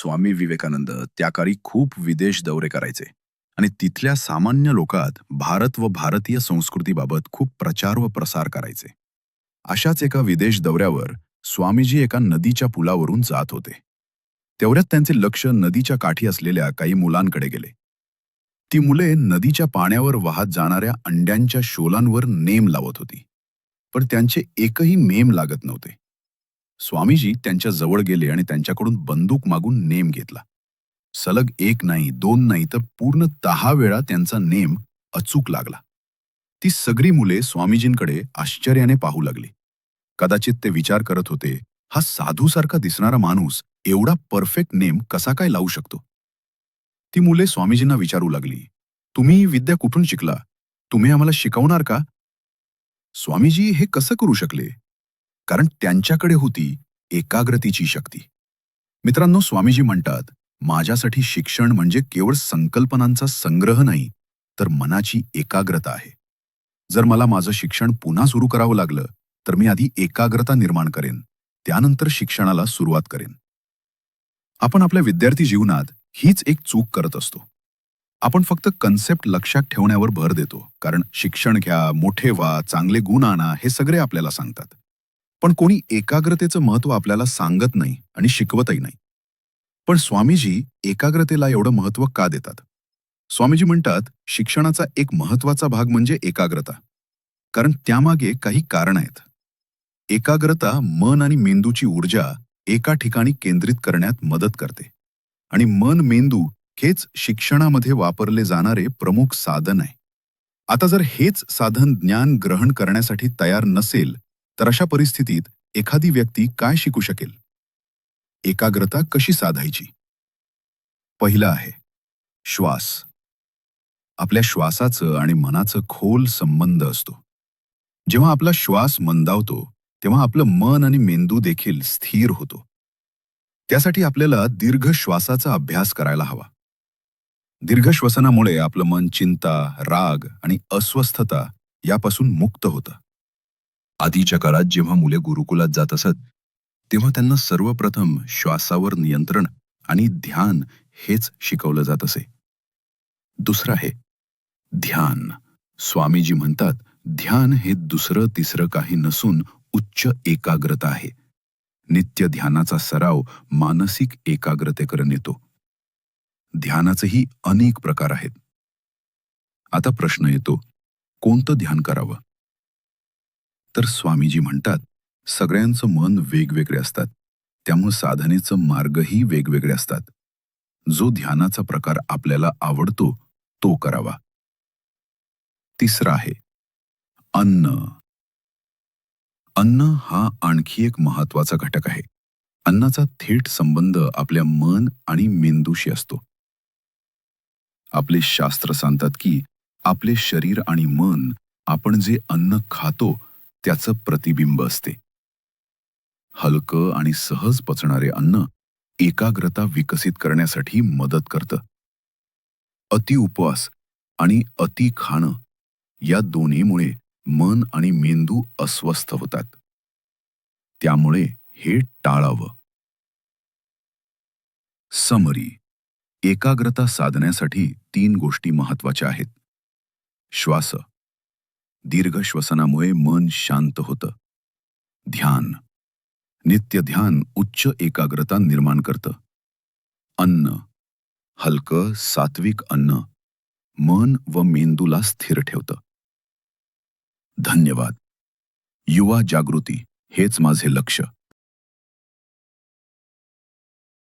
स्वामी विवेकानंद त्या काळी खूप विदेश दौरे करायचे. आणि तिथल्या सामान्य लोकात भारत व भारतीय संस्कृतीबाबत खूप प्रचार व प्रसार करायचे. अशाच एका विदेश दौऱ्यावर स्वामीजी एका नदीच्या पुलावरून जात होते. तेवढ्यात त्यांचे लक्ष नदीच्या काठी असलेल्या काही मुलांकडे गेले. ती मुले नदीच्या पाण्यावर वाहत जाणाऱ्या अंड्यांच्या शोलांवर नेम लावत होती. पण त्यांचे एकही मेम लागत नव्हते. स्वामीजी त्यांच्या जवळ गेले आणि त्यांच्याकडून बंदूक मागून नेम घेतला. सलग एक नाही दोन नाही तर पूर्ण दहा वेळा त्यांचा नेम अचूक लागला. ती सगळी मुले स्वामीजींकडे आश्चर्याने पाहू लागली. कदाचित ते विचार करत होते हा साधूसारखा दिसणारा माणूस एवढा परफेक्ट नेम कसा काय लावू शकतो? ती मुले स्वामीजींना विचारू लागली तुम्ही ही विद्या कुठून शिकला? तुम्ही आम्हाला शिकवणार का? स्वामीजी हे कसं करू शकले? कारण त्यांच्याकडे होती एकाग्रतेची शक्ती. मित्रांनो स्वामीजी म्हणतात माझ्यासाठी शिक्षण म्हणजे केवळ संकल्पनांचा संग्रह नाही तर मनाची एकाग्रता आहे. जर मला माझं शिक्षण पुन्हा सुरू करावं लागलं तर मी आधी एकाग्रता निर्माण करेन त्यानंतर शिक्षणाला सुरुवात करेन. आपण आपल्या विद्यार्थी जीवनात हीच एक चूक करत असतो. आपण फक्त कन्सेप्ट लक्षात ठेवण्यावर भर देतो कारण शिक्षण घ्या मोठे व्हा चांगले गुण आणा हे सगळे आपल्याला सांगतात. पण कोणी एकाग्रतेचं महत्त्व आपल्याला सांगत नाही आणि शिकवतही नाही. पण स्वामीजी एकाग्रतेला एवढं महत्त्व का देतात? स्वामीजी म्हणतात शिक्षणाचा एक महत्त्वाचा भाग म्हणजे एकाग्रता. कारण त्यामागे काही कारण आहेत. एकाग्रता मन आणि मेंदूची ऊर्जा एका ठिकाणी केंद्रित करण्यात मदत करते. आणि मन मेंदू हेच शिक्षणामध्ये वापरले जाणारे प्रमुख साधन आहे. आता जर हेच साधन ज्ञान ग्रहण करण्यासाठी तयार नसेल तर अशा परिस्थितीत एखादी व्यक्ती काय शिकू शकेल? एकाग्रता कशी साधायची? पहिलं आहे श्वास. आपल्या श्वासाचं आणि मनाचं खोल संबंध असतो. जेव्हा आपला श्वास मंदावतो तेव्हा आपलं मन आणि मेंदू देखील स्थिर होतो. त्यासाठी आपल्याला दीर्घ श्वासाचा अभ्यास करायला हवा. दीर्घ श्वसनामुळे आपलं मन चिंता राग आणि अस्वस्थता यापासून मुक्त होतं. आधीच्या काळात जेव्हा मुले गुरुकुलात जात असत तेव्हा त्यांना सर्वप्रथम श्वासावर नियंत्रण आणि ध्यान हेच शिकवलं जात असे. दुसरं आहे ध्यान. स्वामीजी म्हणतात ध्यान हे दुसरं तिसरं काही नसून उच्च एकाग्रता आहे. नित्य ध्यानाचा सराव मानसिक एकाग्रतेकडे नेतो. ध्यानाचेही अनेक प्रकार आहेत. आता प्रश्न येतो कोणतं ध्यान करावं? तर स्वामीजी म्हणतात सगळ्यांचं मन वेगवेगळे असतात. त्यामुळे साधनेचं मार्गही वेगवेगळे असतात. जो ध्यानाचा प्रकार आपल्याला आवडतो तो करावा. तिसरा आहे अन्न. अन्न हा आणखी एक महत्त्वाचा घटक आहे. अन्नाचा थेट संबंध आपल्या मन आणि मेंदूशी असतो. आपले शास्त्र सांगतात की आपले शरीर आणि मन आपण जे अन्न खातो त्याचं प्रतिबिंब असते. हलकं आणि सहज पचणारे अन्न एकाग्रता विकसित करण्यासाठी मदत करतं. अति उपवास आणि अति खाणं या दोन्हीमुळे मन आणि मेंदू अस्वस्थ होतात. त्यामुळे हे टाळावं. समरी. एकाग्रता साधण्यासाठी तीन गोष्टी महत्त्वाच्या आहेत. श्वास दीर्घ श्वसनामुळे मन शांत होतं. ध्यान. नित्य ध्यान उच्च एकाग्रता निर्माण करतं. अन्न. हलकं सात्विक अन्न. मन व मेंदूला स्थिर ठेवतं. धन्यवाद. युवा जागृती. हेच माझे लक्ष